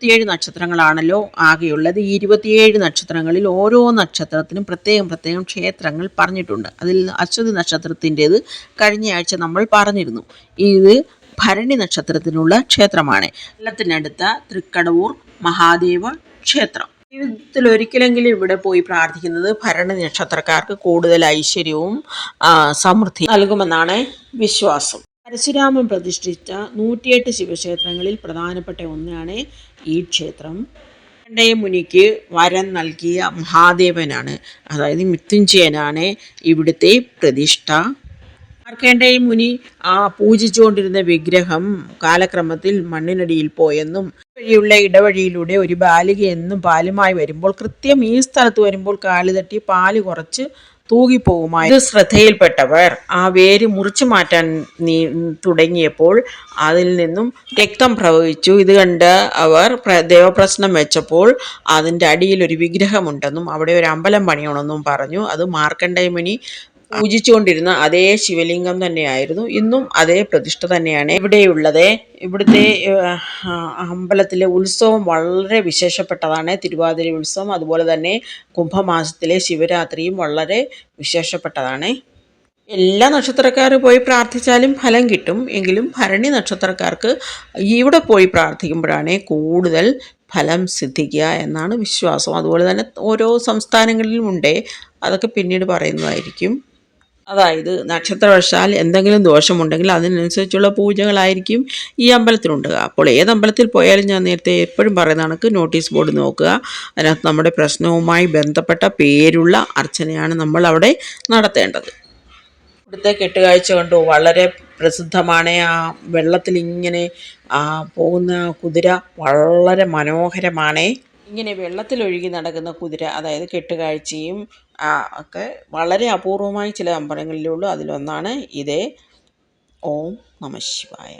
ഇരുപത്തിയേഴ് നക്ഷത്രങ്ങളാണല്ലോ ആകെയുള്ളത്. ഈ ഇരുപത്തിയേഴ് നക്ഷത്രങ്ങളിൽ ഓരോ നക്ഷത്രത്തിനും പ്രത്യേകം പ്രത്യേകം ക്ഷേത്രങ്ങൾ പറഞ്ഞിട്ടുണ്ട്. അതിൽ അശ്വതി നക്ഷത്രത്തിന്റേത് കഴിഞ്ഞ ആഴ്ച നമ്മൾ പറഞ്ഞിരുന്നു. ഇത് ഭരണി നക്ഷത്രത്തിനുള്ള ക്ഷേത്രമാണ്. കൊല്ലത്തിനടുത്ത തൃക്കടവൂർ മഹാദേവ ക്ഷേത്രം. ജീവിതത്തിൽ ഒരിക്കലെങ്കിലും ഇവിടെ പോയി പ്രാർത്ഥിക്കുന്നത് ഭരണി നക്ഷത്രക്കാർക്ക് കൂടുതൽ ഐശ്വര്യവും സമൃദ്ധി നൽകുമെന്നാണ് വിശ്വാസം. പരശുരാമൻ പ്രതിഷ്ഠിച്ച നൂറ്റിയെട്ട് ശിവക്ഷേത്രങ്ങളിൽ പ്രധാനപ്പെട്ട ഒന്നാണ് ഈ ക്ഷേത്രം. മുനിക്ക് വരം നൽകിയ മഹാദേവനാണ് അതായത് മൃത്യുഞ്ജയനാണ് ഇവിടുത്തെ പ്രതിഷ്ഠ. മാർക്കേണ്ടേയ മുനി ആ പൂജിച്ചുകൊണ്ടിരുന്ന വിഗ്രഹം കാലക്രമത്തിൽ മണ്ണിനടിയിൽ പോയെന്നും വഴിയുള്ള ഇടവഴിയിലൂടെ ഒരു ബാലിക എന്നും പാലുമായി വരുമ്പോൾ കൃത്യം ഈ സ്ഥലത്ത് വരുമ്പോൾ കാലുതട്ടി പാൽ കുറച്ച് തൂകിപ്പോകുമായി. ഇത് ശ്രദ്ധയിൽപ്പെട്ടവർ ആ വേര് മുറിച്ചു മാറ്റാൻ നീ തുടങ്ങിയപ്പോൾ അതിൽ നിന്നും രക്തം പ്രവഹിച്ചു. ഇത് കണ്ട് അവർ ദേവപ്രശ്നം വെച്ചപ്പോൾ അതിന്റെ അടിയിൽ ഒരു വിഗ്രഹമുണ്ടെന്നും അവിടെ ഒരു അമ്പലം പണിയണമെന്നും പറഞ്ഞു. അത് മാർക്കണ്ഡേയമുനി പൂജിച്ചുകൊണ്ടിരുന്ന അതേ ശിവലിംഗം തന്നെയായിരുന്നു. ഇന്നും അതേ പ്രതിഷ്ഠ തന്നെയാണ് ഇവിടെയുള്ളത്. ഇവിടുത്തെ അമ്പലത്തിലെ ഉത്സവം വളരെ വിശേഷപ്പെട്ടതാണ്. തിരുവാതിര ഉത്സവം അതുപോലെ തന്നെ കുംഭമാസത്തിലെ ശിവരാത്രിയും വളരെ വിശേഷപ്പെട്ടതാണ്. എല്ലാ നക്ഷത്രക്കാർ പോയി പ്രാർത്ഥിച്ചാലും ഫലം കിട്ടും. എങ്കിലും ഭരണി നക്ഷത്രക്കാർക്ക് ഇവിടെ പോയി പ്രാർത്ഥിക്കുമ്പോഴാണ് കൂടുതൽ ഫലം സിദ്ധിക്കുക എന്നാണ് വിശ്വാസം. അതുപോലെ തന്നെ ഓരോ സംസ്ഥാനങ്ങളിലും ഉണ്ട്. അതൊക്കെ പിന്നീട് പറയുന്നതായിരിക്കും. അതായത് നക്ഷത്രവശാൽ എന്തെങ്കിലും ദോഷമുണ്ടെങ്കിൽ അതിനനുസരിച്ചുള്ള പൂജകളായിരിക്കും ഈ അമ്പലത്തിലുണ്ടുക അപ്പോൾ ഏത് അമ്പലത്തിൽ പോയാലും ഞാൻ നേരത്തെ എപ്പോഴും പറയുന്ന കണക്ക് നോട്ടീസ് ബോർഡ് നോക്കുക. അതിനകത്ത് നമ്മുടെ പ്രശ്നവുമായി ബന്ധപ്പെട്ട പേരുള്ള അർച്ചനയാണ് നമ്മൾ അവിടെ നടത്തേണ്ടത്. ഇവിടുത്തെ കെട്ടുകാഴ്ച കണ്ടു. വളരെ പ്രസിദ്ധമാണ്. ആ വെള്ളത്തിൽ ഇങ്ങനെ പോകുന്ന കുതിര വളരെ മനോഹരമാണ്. ഇങ്ങനെ വെള്ളത്തിലൊഴുകി നടക്കുന്ന കുതിര അതായത് കെട്ടുകാഴ്ചയും ഒക്കെ വളരെ അപൂർവമായി ചില അമ്പലങ്ങളിലുള്ളൂ. അതിലൊന്നാണ് ഇതേ. ഓം നമ ശിവായ.